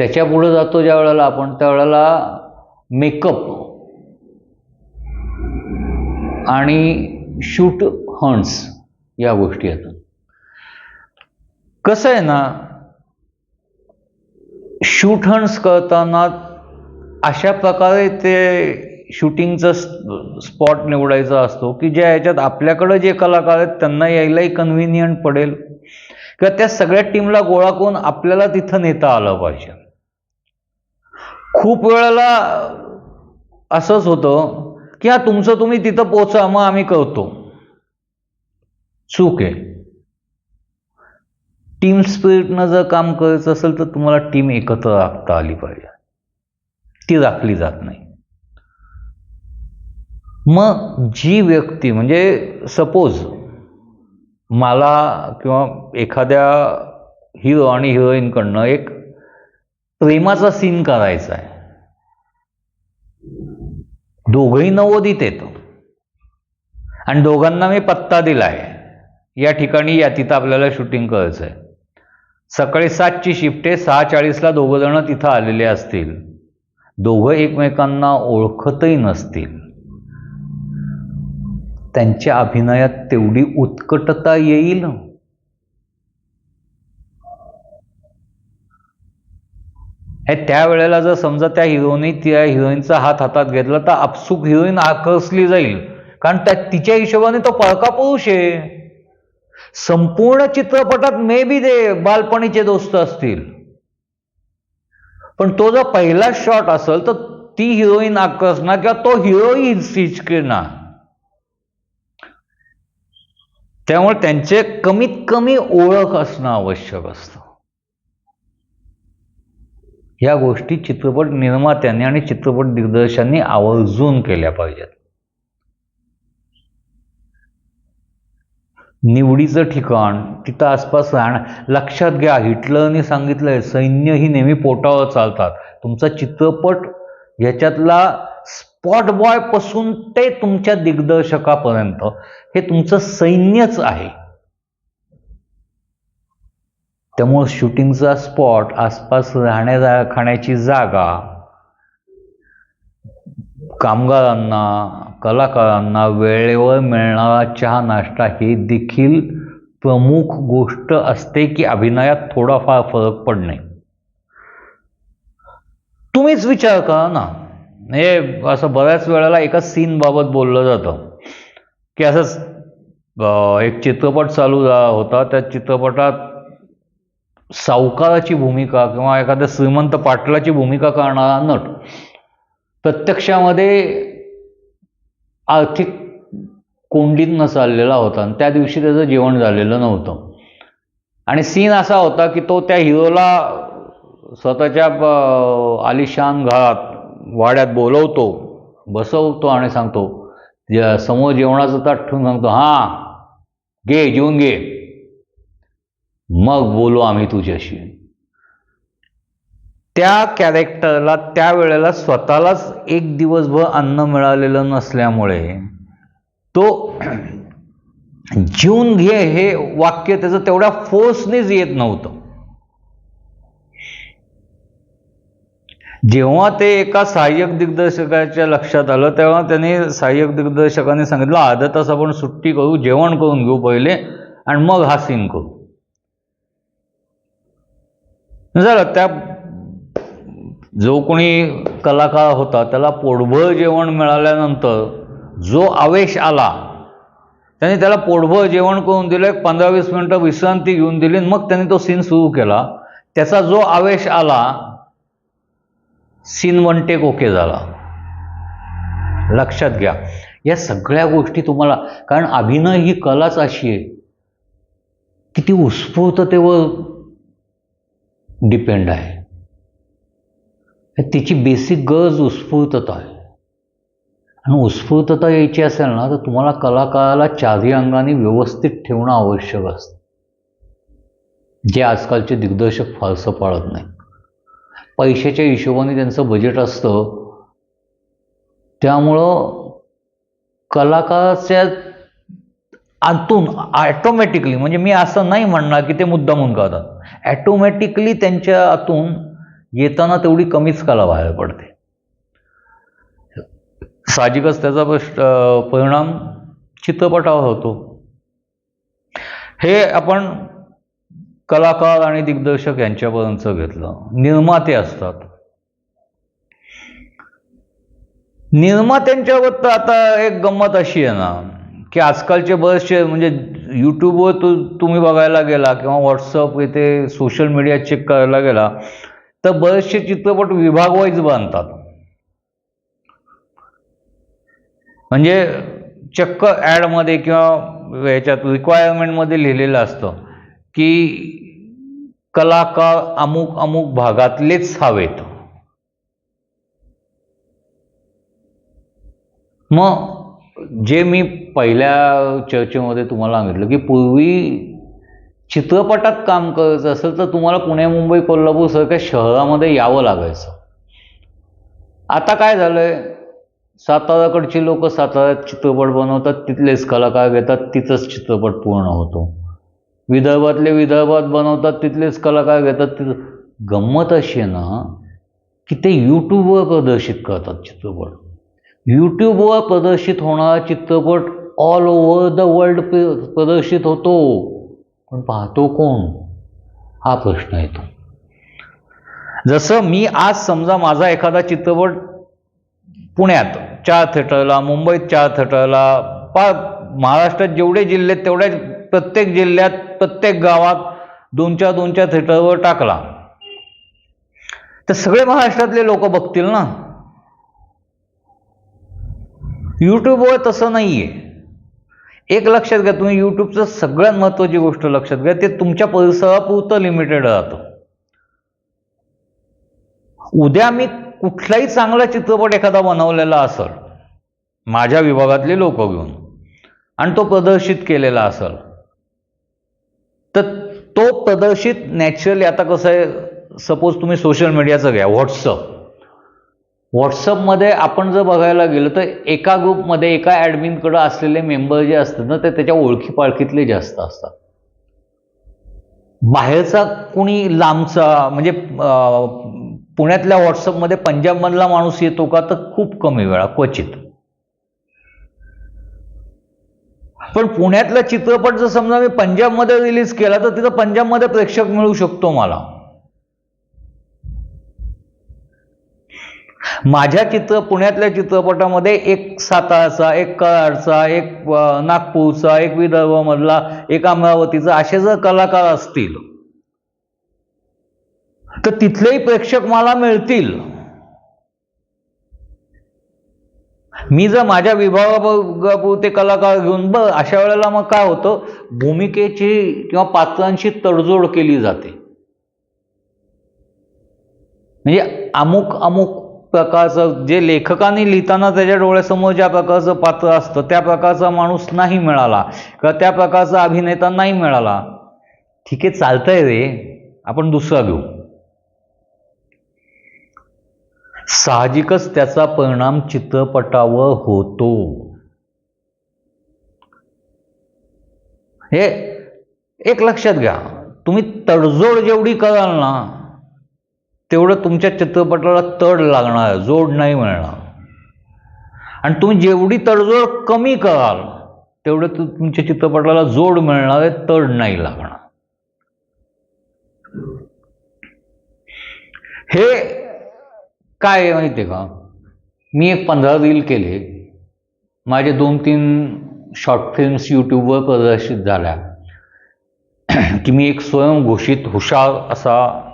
त्याच्या पुढे जातो ज्या वेळेला आपण त्यावेळेला मेकअप आणि शूट हंड्स या गोष्टी येतात. कसं आहे ना शूट हंड्स करताना अशा प्रकारे ते शूटिंगचा स्पॉट निवडायचा असतो की ज्या ह्याच्यात आपल्याकडं जे कलाकार आहेत त्यांना यायलाही कन्व्हिनियंट पडेल. किंवा त्या सगळ्या टीमला गोळा करून आपल्याला तिथं नेता आलं पाहिजे. खूप वेळेला असंच होतं की हा तुमचं तुम्ही तिथं पोचा मग आम्ही करतो. चूक आहे. टीम स्पिरिटनं जर काम करायचं असेल तर तुम्हाला टीम एकत्र राखता आली पाहिजे. ती राखली जात नाही. मग जी व्यक्ती म्हणजे सपोज मला किंवा एखाद्या हिरो आणि हिरोईनकडनं एक प्रेमाचा सीन करायचा आहे. दोघही नवोदित येतो आणि दोघांना मी पत्ता दिला आहे. या ठिकाणी या तिथं आपल्याला शूटिंग करायचं आहे. सकाळी सातची शिफ्ट आहे. सहा चाळीसला दोघं जण तिथं आलेले असतील. दोघं एकमेकांना ओळखतही नसतील. त्यांच्या अभिनयात तेवढी उत्कटता येईल? हे त्यावेळेला जर समजा त्या हिरोनी त्या हिरोईनचा हात हातात घेतला तर आपसुक हिरोईन आकर्षली जाईल. कारण त्या तिच्या हिशोबाने तो पळका पुरुष आहे. संपूर्ण चित्रपटात मे बी ते बालपणीचे दोस्त असतील. पण तो जर पहिला शॉट असेल तर ती हिरोईन आकर्षणार किंवा तो हिरोईन हिचकिणार त्यामुळे त्यांचे कमीत कमी ओळख असणं आवश्यक असतं. ह्या गोष्टी चित्रपट निर्मात्यांनी आणि चित्रपट दिग्दर्शकांनी आवर्जून केल्या पाहिजेत. निवडीचं ठिकाण तिथं आसपास राहणं. लक्षात घ्या हिटलरने सांगितलंय सैन्य ही नेहमी पोटावर चालतात. तुमचा चित्रपट ह्याच्यातला स्पॉट बॉयपासून ते तुमच्या दिग्दर्शकापर्यंत हे तुमचं सैन्यच आहे. त्यामुळं शूटिंगचा स्पॉट आसपास राहण्या खाण्याची जागा कामगारांना कलाकारांना वेळेवर मिळणारा चहा नाश्ता हे देखील प्रमुख गोष्ट असते की अभिनयात थोडाफार फरक पडणे. तुम्हीच विचार करा ना. हे असं बऱ्याच वेळेला एका सीन बाबत बोललं जातं. की असंच एक चित्रपट चालू होता. त्या चित्रपटात सावकाराची भूमिका किंवा एखाद्या श्रीमंत पाटलाची भूमिका करणारा नट प्रत्यक्षामध्ये आर्थिक कोंडीतनं चाललेला होता आणि त्या दिवशी त्याचं जेवण झालेलं नव्हतं. आणि सीन असा होता की तो त्या हिरोला स्वतःच्या आलिशान घरात वाड्यात बोलवतो बसवतो आणि सांगतो समोर जेवणाचं ताट ठेवून सांगतो हां घे जेवून घे. मग बोलू आम्ही तुझ्याशी. त्या कॅरेक्टरला त्या वेळेला स्वतःलाच एक दिवसभर अन्न मिळालेलं नसल्यामुळे तो जीवन घे हे वाक्य त्याचं तेवढ्या फोर्सनेच येत नव्हतं. जेव्हा ते एका सहाय्यक दिग्दर्शकाच्या लक्षात आलं तेव्हा त्यांनी सहाय्यक दिग्दर्शकाने सांगितलं अर्धा तास आपण सुट्टी करू जेवण करून घेऊ पहिले आणि मग हा सीन करू. झालं त्या जो कोणी कलाकार होता त्याला पोटभर जेवण मिळाल्यानंतर जो आवेश आला त्याने त्याला पोटभर जेवण करून दिलं एक पंधरा वीस मिनटं विश्रांती घेऊन दिली आणि मग त्यांनी तो सीन सुरू केला. त्याचा जो आवेश आला सीन वन टेक ओके झाला. लक्षात घ्या. या सगळ्या गोष्टी तुम्हाला कारण अभिनय ही कलाच अशी आहे. की ती उत्स्फूर्ततेवर डिपेंड आहे. तिची बेसिक गरज उत्स्फूर्तता आहे आणि उत्स्फूर्तता यायची असेल ना तर तुम्हाला कलाकाराला चारही अंगाने व्यवस्थित ठेवणं आवश्यक असतं. जे आजकालचे दिग्दर्शक फारसं पाळत नाही पैशाच्या हिशोबाने त्यांचं बजेट असतं. त्यामुळं कलाकाराच्या आतून ॲटोमॅटिकली म्हणजे मी असं नाही म्हणणार की ते मुद्दामून करतात. ॲटोमॅटिकली त्यांच्या आतून येताना तेवढी कमीच कला बाहेर पडते. साहजिकच त्याचा परिणाम चित्रपटावर होतो. हे आपण कलाकार आणि दिग्दर्शक यांच्यापर्यंत घेतलं. निर्माते असतात. निर्मात्यांच्याबद्दल तर आता एक गंमत अशी आहे ना की आजकालचे बरेचसे म्हणजे यूट्यूबवर तू तुम्ही बघायला गेला किंवा व्हॉट्सअप इथे सोशल मीडिया चेक करायला गेला तर बरेचसे चित्रपट विभाग वाईज बांधतात म्हणजे चक्क ॲडमध्ये किंवा याच्यात रिक्वायरमेंटमध्ये लिहिलेलं असतं की कलाकार अमुक अमुक भागातलेच हवेत. मग जे मी पहिल्या चर्चेमध्ये तुम्हाला सांगितलं की पूर्वी चित्रपटात काम करायचं असेल तर तुम्हाला पुणे मुंबई कोल्हापूर सारख्या शहरामध्ये यावं लागायचं. आता काय झालंय? साताराकडची लोक साताऱ्यात चित्रपट बनवतात तिथलेच कलाकार घेतात तिथंच चित्रपट पूर्ण होतो. विदर्भातले विदर्भात बनवतात तिथलेच कलाकार घेतात तिथं गंमत अशी आहे ना की ते यूट्यूबवर प्रदर्शित करतात चित्रपट. यूट्यूबवर प्रदर्शित होणारा चित्रपट ऑल ओव्हर द वर्ल्ड प्रदर्शित होतो. पण पाहतो कोण? हा प्रश्न येतो. जसं मी आज समजा माझा एखादा चित्रपट पुण्यात चार थिएटरला मुंबईत चार थिएटरला पा महाराष्ट्रात जेवढे जिल्हे आहेत तेवढ्या प्रत्येक जिल्ह्यात प्रत्येक गावात दोन चार दोन चार थिएटरवर टाकला. तर सगळे महाराष्ट्रातले लोक बघतील ना. यूट्यूबवर तसं नाही आहे एक लक्षात घ्या तुम्ही यूट्यूबचं सगळ्यात महत्त्वाची गोष्ट लक्षात घ्या ते तुमच्या परिसरापुरतं लिमिटेड राहतं. उद्या मी कुठलाही चांगला चित्रपट एखादा बनवलेला असेल माझ्या विभागातले लोक घेऊन आणि तो प्रदर्शित केलेला असेल तर तो प्रदर्शित नॅचरली आता कसं आहे सपोज तुम्ही सोशल मीडियाचं घ्या व्हॉट्सअप व्हॉट्सअपमध्ये आपण जर बघायला गेलो तर एका ग्रुपमध्ये एका ॲडमिनकडं असलेले मेंबर जे असतात ना ते त्याच्या ओळखी पाळखीतले जास्त असतात. बाहेरचा कुणी लांबचा म्हणजे पुण्यातल्या व्हॉट्सअपमध्ये पंजाबमधला माणूस येतो का तर खूप कमी वेळा क्वचित. पण पुण्यातला चित्रपट जर समजा मी पंजाबमध्ये रिलीज केला तर तिथं पंजाबमध्ये प्रेक्षक मिळू शकतो मला. माझ्या चित्र पुण्यातल्या चित्रपटामध्ये एक साताराचा एक कराडचा एक नागपूरचा एक विदर्भमधला एक अमरावतीचा असे जर कलाकार असतील तर तिथलेही प्रेक्षक मला मिळतील. मी जर माझ्या विभागापुरते कलाकार घेऊन बर अशा वेळेला मग काय होतं? भूमिकेची किंवा पात्रांची तडजोड केली जाते. म्हणजे अमुक अमुक प्रकारचं जे लेखकाने लिहिताना त्याच्या डोळ्यासमोर ज्या प्रकारचं पात्र असतं त्या प्रकारचा माणूस नाही मिळाला किंवा त्या प्रकारचा अभिनेता नाही मिळाला. ठीक आहे चालतंय रे. आपण दुसरा घेऊ. साहजिकच त्याचा परिणाम चित्रपटावर होतो. हे एक लक्षात घ्या. तुम्ही तडजोड जेवढी कराल ना तेवढं तुमच्या चित्रपटाला तड लागणार जोड नाही मिळणार. आणि तुम्ही जेवढी तडजोड कमी कराल तेवढं तु तुमच्या चित्रपटाला जोड मिळणार आहे तड नाही लागणार. हे काय आहे माहिती आहे का? मी एक पंधरा रील केले. माझे दोन तीन शॉर्ट फिल्म्स यूट्यूबवर प्रदर्शित झाल्या. की मी एक स्वयंघोषित हुशार असा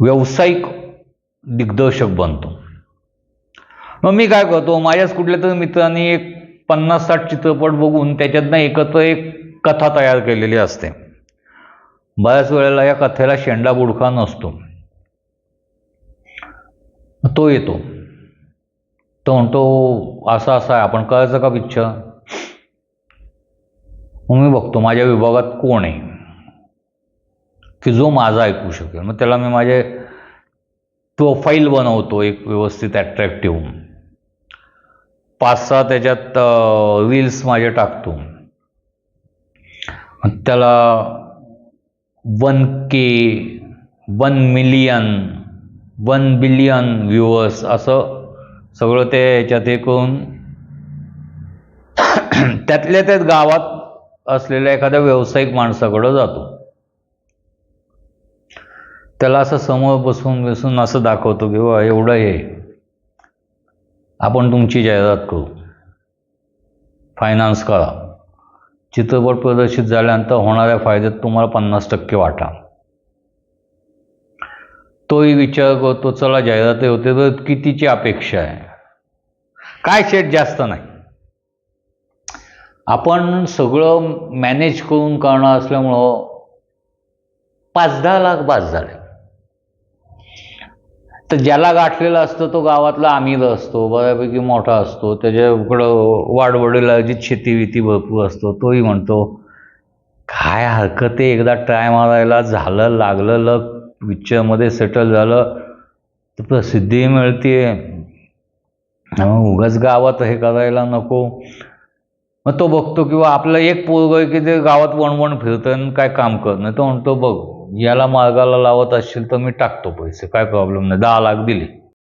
व्यावसायिक दिग्दर्शक बनतो. मग मी काय करतो माझ्याच कुठल्या तरी मित्रांनी एक पन्नास साठ चित्रपट बघून त्याच्यातनं एकत्र एक कथा तयार केलेली असते. बऱ्याच वेळेला या कथेला शेंडा बुडखा नसतो. तो येतो. तो म्हणतो असा असा आहे आपण करायचं का पिक्चर मग मी बघतो माझ्या विभागात कोण आहे? की जो माझा ऐकू शकेल. मग त्याला मी माझे प्रोफाईल बनवतो एक व्यवस्थित ॲट्रॅक्टिव्ह पाच सहा त्याच्यात रील्स माझे टाकतो. मग त्याला one K one million one billion viewers असं सगळं ते याच्यात हे करून त्यातल्या त्यात गावात असलेल्या एखाद्या व्यावसायिक माणसाकडं जातो. त्याला असं समोर बसून बसून असं दाखवतो की बा एवढं हे. आपण तुमची जाहिरात करू. फायनान्स करा. चित्रपट प्रदर्शित झाल्यानंतर होणाऱ्या फायद्यात तुम्हाला पन्नास टक्के वाटा. तोही विचार करतो चला जाहिराती होते तर कितीची अपेक्षा आहे? काय शेट जास्त नाही. आपण सगळं मॅनेज करून करणार असल्यामुळं पाच दहा लाख बास झाले. तर ज्याला गाठलेला असतं तो गावातला अमीर असतो बऱ्यापैकी मोठा असतो. त्याच्याकडं वाडवडीलाजित शेती विती भरपूर असतो तोही म्हणतो काय हरकत आहे एकदा ट्राय मारायला झालं लागलं लग पिक्चरमध्ये सेटल झालं तर प्रसिद्धी मिळते उगाच गावात हे करायला नको. मग तो बघतो किंवा आपलं एक पोरग आहे की ते गावात वणवण फिरतं आणि काय काम करणं तो म्हणतो बघ याला मार्गाला लावत असशील तर मी टाकतो पैसे. काय प्रॉब्लेम नाही. दहा लाख दिले.